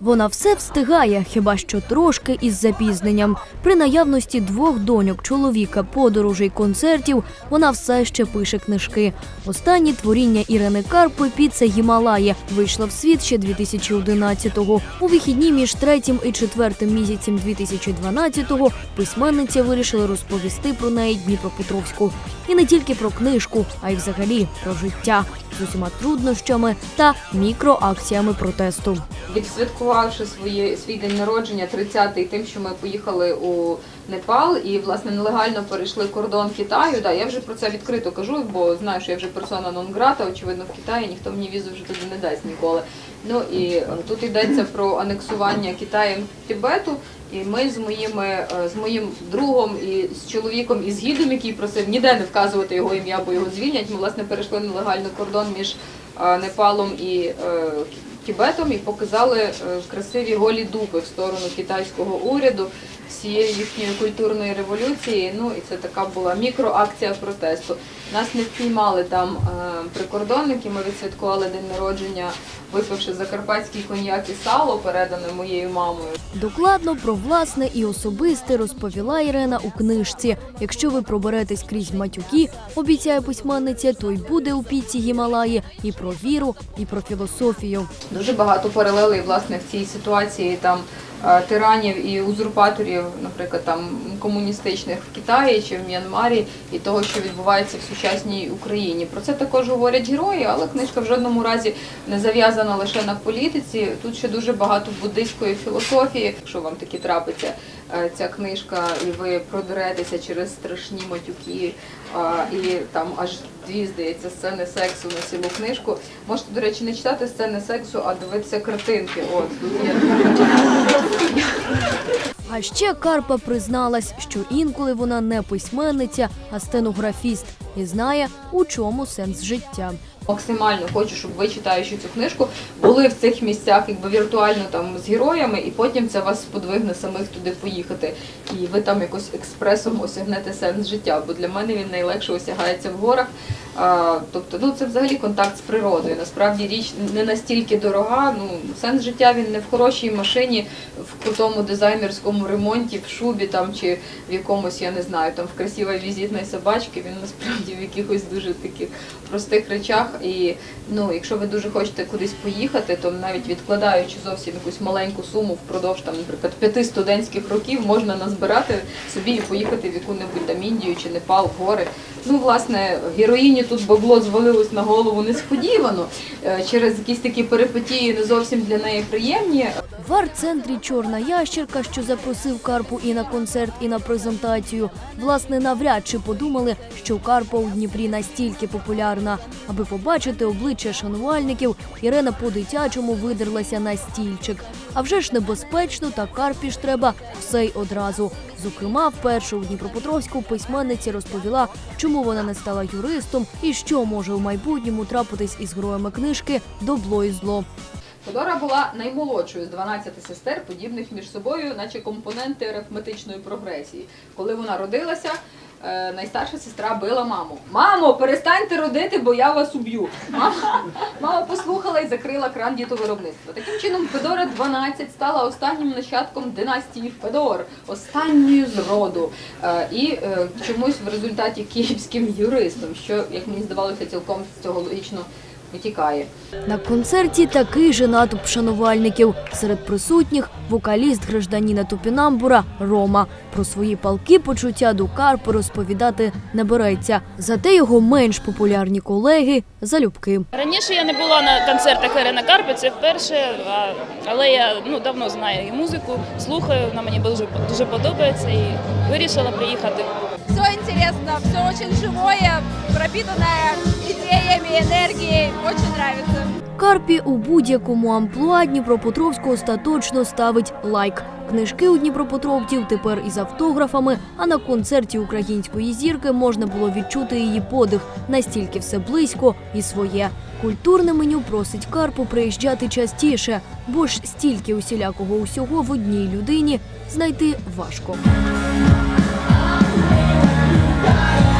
Вона все встигає, хіба що трошки із запізненням. При наявності двох доньок, чоловіка, подорожей, концертів вона все ще пише книжки. Останнє творіння Ірини Карпи «Піца Гімалаї вийшло в світ ще 2011-го. У вихідні між третім і четвертим місяцем 2012-го письменниця вирішила розповісти про неї Дніпропетровську. І не тільки про книжку, а й взагалі про життя з усіма труднощами та мікроакціями протесту. Відсвяткувавши свої, свій день народження, 30-й, тим, що ми поїхали у Непал і власне нелегально перейшли кордон Китаю. Да, я вже про це відкрито кажу, бо знаю, що я вже персона нон грата, очевидно, в Китаї ніхто мені візу вже туди не дасть ніколи. Ну і е, тут йдеться про анексування Китаєм Тибету. І ми з моїми е, з моїм другом і з чоловіком і з гідом, який просив ніде не вказувати його ім'я, бо його звільнять. Ми власне перейшли нелегально кордон між е, Непалом і Тібетом і показали е, красиві голі дуби в сторону китайського уряду всієї їхньої культурної революції. Ну і це така була мікроакція протесту. Нас не впіймали там е, прикордонники. Ми відсвяткували день народження, випивши закарпатський коньяк і сало, передане моєю мамою. Докладно про власне і особисте розповіла Ірена у книжці. Якщо ви проберетесь крізь матюки, обіцяє письменниця, то й буде у піці Гімалаї і про віру, і про філософію. Дуже багато паралелей власне в цій ситуації там тиранів і узурпаторів, наприклад, там комуністичних в Китаї чи в М'янмарі, і того, що відбувається в сучасній Україні. Про це також говорять герої, але книжка в жодному разі не зав'язана лише на політиці. Тут ще дуже багато буддистської філософії. Якщо вам такі трапиться е, ця книжка, і ви продеретеся через страшні матюки, і там аж дві, здається, сцени сексу на цілу книжку. Можете, до речі, не читати сцени сексу, а дивитися картинки. От А ще Карпа призналась, що інколи вона не письменниця, а стенографіст і знає, у чому сенс життя. максимально хочу, щоб ви читаючи цю книжку, були в цих місцях, якби віртуально там з героями, і потім це вас сподвигне самих туди поїхати. І ви там якось експресом осягнете сенс життя. Бо для мене він найлегше осягається в горах. А, тобто, ну це взагалі контакт з природою. Насправді річ не настільки дорога. Ну сенс життя він не в хорошій машині, в крутому дизайнерському ремонті, в шубі там чи в якомусь, я не знаю, там в красивій візитній собачці. Він насправді в якихось дуже таких простих речах. І ну, якщо ви дуже хочете кудись поїхати, то навіть відкладаючи зовсім якусь маленьку суму впродовж там, наприклад, п'яти студентських років, можна назбирати собі і поїхати в яку-небудь там Індію чи Непал гори. Ну, власне, героїні тут бабло звалилось на голову несподівано е, через якісь такі перипетії не зовсім для неї приємні. В арт-центрі Чорна ящерка, що запросив Карпу і на концерт, і на презентацію, власне, навряд чи подумали, що У Дніпрі настільки популярна. Аби побачити обличчя шанувальників, Ірена по-дитячому видерлася на стільчик. А вже ж небезпечно, та Карпі ж треба все й одразу. Зокрема, вперше у Дніпропетровську письменниці розповіла, чому вона не стала юристом і що може у майбутньому трапитись із героями книжки Добло і зло. Федора була наймолодшою з 12 сестер, подібних між собою, наче компоненти арифметичної прогресії. Коли вона родилася, е, найстарша сестра била маму. Мамо, перестаньте родити, бо я вас уб'ю. Мама, мама послухала і закрила кран дітовиробництва. Таким чином, Федора 12 стала останнім нащадком династії Федор, останньою з роду. Е, І е, чомусь в результаті київським юристом, що, як мені здавалося, цілком з цього логічно витікає. На концерті такий же натовп шанувальників. Серед присутніх вокаліст гражданіна Тупінамбура Рома. Про свої палки почуття до Карпи розповідати не береться. Зате його менш популярні колеги залюбки. Раніше я не була на концертах Ірина Карпи, це вперше, але я ну, давно знаю її музику, слухаю, вона мені дуже, дуже подобається і вирішила приїхати. Интересно, все очень живое, пропитанное идеями, энергией. Очень нравится. Карпі у будь-якому амплуа Дніпропетровську остаточно ставить лайк. Книжки у Дніпропетровців тепер із автографами. А на концерті української зірки можна було відчути її подих. Настільки все близько і своє. Культурне меню просить Карпу приїжджати частіше, бо ж стільки усілякого усього в одній людині знайти важко. Right